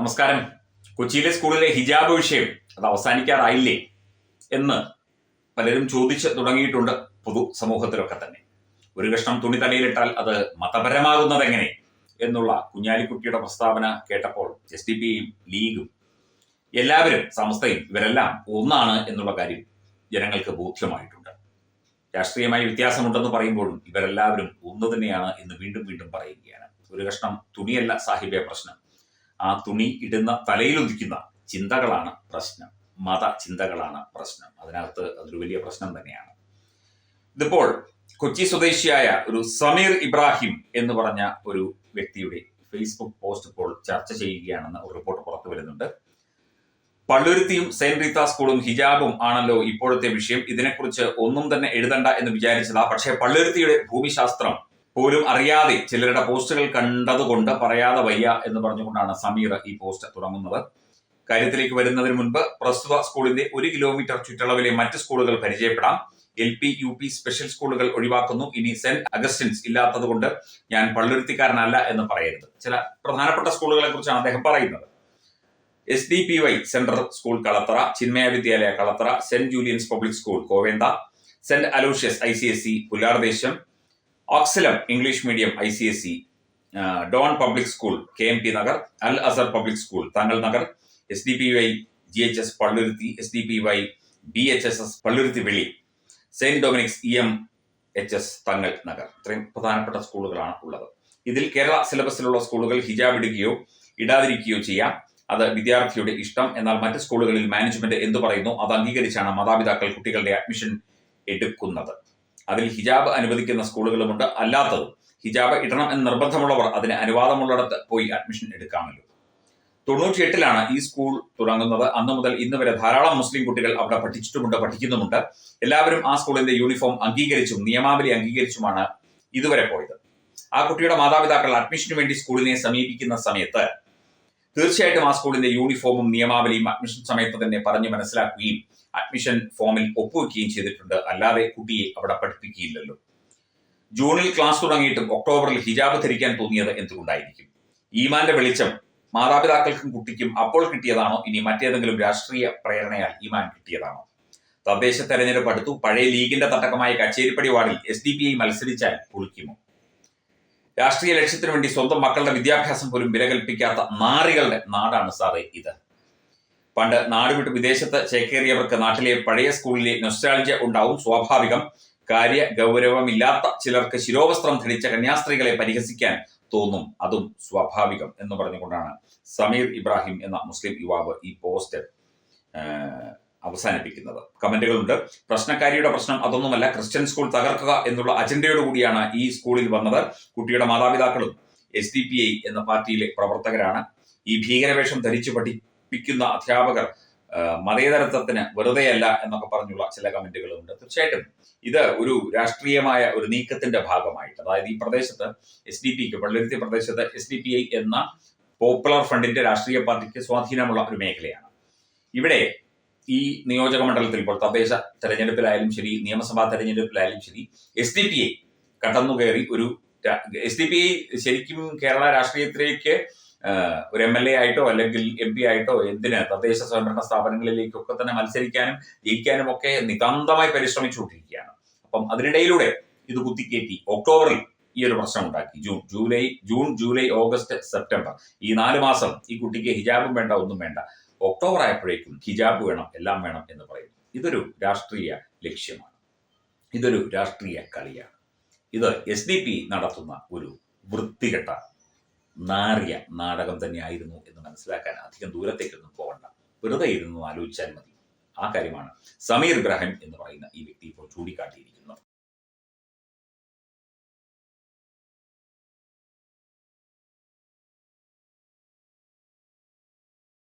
നമസ്കാരം. കൊച്ചിയിലെ സ്കൂളിലെ ഹിജാബ് വിഷയം അത് അവസാനിക്കാറായില്ലേ എന്ന് പലരും ചോദിച്ച് തുടങ്ങിയിട്ടുണ്ട് പൊതു സമൂഹത്തിലൊക്കെ തന്നെ. ഒരു കഷ്ണം തുണി തലയിലിട്ടാൽ അത് മതപരമാകുന്നത് എങ്ങനെ എന്നുള്ള കുഞ്ഞാലിക്കുട്ടിയുടെ പ്രസ്താവന കേട്ടപ്പോൾ എസ് ഡി പിയും ലീഗും എല്ലാവരും സമസ്തയും ഇവരെല്ലാം ഒന്നാണ് എന്നുള്ള കാര്യം ജനങ്ങൾക്ക് ബോധ്യമായിട്ടുണ്ട്. രാഷ്ട്രീയമായി വ്യത്യാസമുണ്ടെന്ന് പറയുമ്പോഴും ഇവരെല്ലാവരും ഒന്ന് തന്നെയാണ് എന്ന് വീണ്ടും വീണ്ടും പറയുകയാണ്. ഒരു കഷ്ണം തുണിയല്ല സാഹിബ്യ പ്രശ്നം. ആ തുണി ഇടുന്ന തലയിൽ ഉദിക്കുന്ന ചിന്തകളാണ് പ്രശ്നം. മത ചിന്തകളാണ് പ്രശ്നം. അതിനകത്ത് അതൊരു വലിയ പ്രശ്നം തന്നെയാണ്. ഇതിപ്പോൾ കൊച്ചി സ്വദേശിയായ ഒരു സമീർ ഇബ്രാഹിം എന്ന് പറഞ്ഞ ഒരു വ്യക്തിയുടെ ഫേസ്ബുക്ക് പോസ്റ്റ് ഇപ്പോൾ ചർച്ച ചെയ്യുകയാണെന്ന് ഒരു റിപ്പോർട്ട് പുറത്തു വരുന്നുണ്ട്. പള്ളുരുത്തിയും സെന്റ് റീത്ത സ്കൂളും ഹിജാബും ആണല്ലോ ഇപ്പോഴത്തെ വിഷയം. ഇതിനെക്കുറിച്ച് ഒന്നും തന്നെ എഴുതണ്ട എന്ന് വിചാരിച്ചതാ. പക്ഷേ പള്ളുരുത്തിയുടെ ഭൂമിശാസ്ത്രം പോലും അറിയാതെ ചിലരുടെ പോസ്റ്റുകൾ കണ്ടതുകൊണ്ട് പറയാതെ വയ്യ എന്ന് പറഞ്ഞുകൊണ്ടാണ് സമീർ ഈ പോസ്റ്റ് തുടങ്ങുന്നത്. കാര്യത്തിലേക്ക് വരുന്നതിന് മുൻപ് പ്രസ്തുത സ്കൂളിന്റെ ഒരു കിലോമീറ്റർ ചുറ്റളവിലെ മറ്റ് സ്കൂളുകൾ പരിചയപ്പെടാം. L P U P special സ്കൂളുകൾ ഒഴിവാക്കുന്നു. ഇനി സെന്റ് അഗസ്റ്റിൻസ് ഇല്ലാത്തതുകൊണ്ട് ഞാൻ പള്ളുരുത്തിക്കാരനല്ല എന്ന് പറയരുത്. ചില പ്രധാനപ്പെട്ട സ്കൂളുകളെ കുറിച്ചാണ് അദ്ദേഹം പറയുന്നത്. S D P Y central school Kalathara Chinmaya Vidyalaya Kalathara saint Julian's public school കോവേന്ത saint Aloysius I C S C Pullardesam ഓക്സലം English medium I C S C Don public school K M P Nagar Al Azhar public school Thangal Nagar S D P Y G H S Palluruthy S D P Y B H S S Palluruthy Veli saint Dominic's E M H S Thangal Nagar ഇത്രയും പ്രധാനപ്പെട്ട സ്കൂളുകളാണ് ഉള്ളത്. ഇതിൽ കേരള സിലബസിലുള്ള സ്കൂളുകൾ ഹിജാബ് ഇടുകയോ ഇടാതിരിക്കുകയോ ചെയ്യാം. അത് വിദ്യാർത്ഥിയുടെ ഇഷ്ടം. എന്നാൽ മറ്റ് സ്കൂളുകളിൽ മാനേജ്മെന്റ് എന്തു പറയുന്നു? അത് അംഗീകരിച്ചാണ് മാതാപിതാക്കൾ കുട്ടികളുടെ അഡ്മിഷൻ എടുക്കുന്നത്. അതിൽ ഹിജാബ് അനുവദിക്കുന്ന സ്കൂളുകളുമുണ്ട്. അല്ലാത്തതും ഹിജാബ് ഇടണം എന്ന് നിർബന്ധമുള്ളവർ അതിന് അനുവാദമുള്ളിടത്ത് പോയി അഡ്മിഷൻ എടുക്കാമല്ലോ. തൊണ്ണൂറ്റിയെട്ടിലാണ് ഈ സ്കൂൾ തുടങ്ങുന്നത്. അന്നു മുതൽ ഇന്ന് വരെ ധാരാളം മുസ്ലിം കുട്ടികൾ അവിടെ പഠിച്ചിട്ടുമുണ്ട് പഠിക്കുന്നുമുണ്ട്. എല്ലാവരും ആ സ്കൂളിന്റെ യൂണിഫോം അംഗീകരിച്ചും നിയമാവലി അംഗീകരിച്ചുമാണ് ഇതുവരെ പോയത്. ആ കുട്ടിയുടെ മാതാപിതാക്കൾ അഡ്മിഷന് വേണ്ടി സ്കൂളിനെ സമീപിക്കുന്ന സമയത്ത് തീർച്ചയായിട്ടും ആ സ്കൂളിന്റെ യൂണിഫോമും നിയമാവലിയും അഡ്മിഷൻ സമയത്ത് തന്നെ പറഞ്ഞു മനസ്സിലാക്കുകയും അഡ്മിഷൻ ഫോമിൽ ഒപ്പുവെക്കുകയും ചെയ്തിട്ടുണ്ട്. അല്ലാതെ കുട്ടിയെ അവിടെ പഠിപ്പിക്കുകയില്ലല്ലോ. ജൂണിൽ ക്ലാസ് തുടങ്ങിയിട്ടും ഒക്ടോബറിൽ ഹിജാബ് ധരിക്കാൻ തോന്നിയത് എന്തുകൊണ്ടായിരിക്കും? ഈമാന്റെ വെളിച്ചം മാതാപിതാക്കൾക്കും കുട്ടിക്കും അപ്പോൾ കിട്ടിയതാണോ? ഇനി മറ്റേതെങ്കിലും രാഷ്ട്രീയ പ്രേരണയാൽ ഈമാൻ കിട്ടിയതാണോ? തദ്ദേശ തെരഞ്ഞെടുപ്പ് അടുത്തു പഴയ ലീഗിന്റെ തട്ടകമായ കച്ചേരിപ്പടി വാർഡിൽ എസ് ഡി പി ഐ മത്സരിച്ചാൽ പൊളിക്കുമോ രാഷ്ട്രീയ ലക്ഷ്യത്തിനു വേണ്ടി സ്വന്തം മക്കളുടെ വിദ്യാഭ്യാസം പോലും വിലകൽപ്പിക്കാത്ത നാറികളുടെ നാടാണ് സാറേ ഇത്. പണ്ട് നാട് വിട്ട് വിദേശത്ത് ചേക്കേറിയവർക്ക് നാട്ടിലെ പഴയ സ്കൂളിലെ നൊസ്റ്റാൾജിയ ഉണ്ടാവും. സ്വാഭാവികം. കാര്യ ഗൗരവമില്ലാത്ത ചിലർക്ക് ശിരോവസ്ത്രം ധരിച്ച കന്യാസ്ത്രീകളെ പരിഹസിക്കാൻ തോന്നും. അതും സ്വാഭാവികം എന്ന് പറഞ്ഞുകൊണ്ടാണ്. സമീർ ഇബ്രാഹിം എന്ന മുസ്ലിം യുവാവ് ഈ പോസ്റ്റ് അവസാനിപ്പിക്കുന്നത്. കമന്റുകളുണ്ട്. പ്രശ്നക്കാരിയുടെ പ്രശ്നം അതൊന്നുമല്ല. ക്രിസ്ത്യൻ സ്കൂൾ തകർക്കുക എന്നുള്ള അജണ്ടയോട് കൂടിയാണ് ഈ സ്കൂളിൽ വന്നത്. കുട്ടിയുടെ മാതാപിതാക്കളും എസ് ഡി പി ഐ എന്ന പാർട്ടിയിലെ പ്രവർത്തകരാണ്. ഈ ഭീകരവേഷം ധരിച്ചു പഠിപ്പിക്കുന്ന അധ്യാപകർ മതേതരത്വത്തിന് വെറുതെയല്ല എന്നൊക്കെ പറഞ്ഞുള്ള ചില കമന്റുകളുണ്ട്. തീർച്ചയായിട്ടും ഇത് ഒരു രാഷ്ട്രീയമായ ഒരു നീക്കത്തിന്റെ ഭാഗമായിട്ട്. അതായത് ഈ പ്രദേശത്ത് എസ് ഡി പിക്ക് പള്ളുരുത്തി പ്രദേശത്ത് എസ് ഡി പി ഐ എന്ന പോപ്പുലർ ഫ്രണ്ടിന്റെ രാഷ്ട്രീയ പാർട്ടിക്ക് സ്വാധീനമുള്ള ഒരു മേഖലയാണ്. ഇവിടെ ഈ നിയോജക മണ്ഡലത്തിൽ ഇപ്പോൾ തദ്ദേശ തെരഞ്ഞെടുപ്പിലായാലും ശരി നിയമസഭാ തെരഞ്ഞെടുപ്പിലായാലും ശരി എസ് ഡി പി ഐ കടന്നുകയറി ഒരു എസ് ഡി പി ഐ ശരിക്കും കേരള രാഷ്ട്രീയത്തിലേക്ക് ഒരു എം എൽ എ ആയിട്ടോ അല്ലെങ്കിൽ എം പി ആയിട്ടോ എന്തിന് തദ്ദേശ സ്വയംഭരണ സ്ഥാപനങ്ങളിലേക്കൊക്കെ തന്നെ മത്സരിക്കാനും ജയിക്കാനും ഒക്കെ നിതാന്തമായി പരിശ്രമിച്ചുകൊണ്ടിരിക്കുകയാണ്. അപ്പം അതിനിടയിലൂടെ ഇത് കുത്തിക്കയറ്റി ഒക്ടോബറിൽ ഈ ഒരു പ്രശ്നം ഉണ്ടാക്കി June July June July August September. ഈ നാല് മാസം ഈ കുട്ടിക്ക് ഹിജാബും വേണ്ട ഒന്നും വേണ്ട. ഒക്ടോബർ ആയപ്പോഴേക്കും ഹിജാബ് വേണം എല്ലാം വേണം എന്ന് പറയും ഇതൊരു രാഷ്ട്രീയ ലക്ഷ്യമാണ്. ഇതൊരു രാഷ്ട്രീയ കളിയാണ്. ഇത് എസ് ഡി പി നടത്തുന്ന ഒരു വൃത്തികെട്ട നാറിയ നാടകം തന്നെയായിരുന്നു എന്ന് മനസ്സിലാക്കാൻ അധികം ദൂരത്തേക്കൊന്നും പോകണ്ട. വെറുതെ ഇരുന്ന് ആലോചിച്ചാൽ മതി. ആ കാര്യമാണ് സമീർ ഗ്രഹൻ എന്ന് പറയുന്ന ഈ വ്യക്തി ഇപ്പോൾ ചൂണ്ടിക്കാട്ടിയിരിക്കുന്നത്.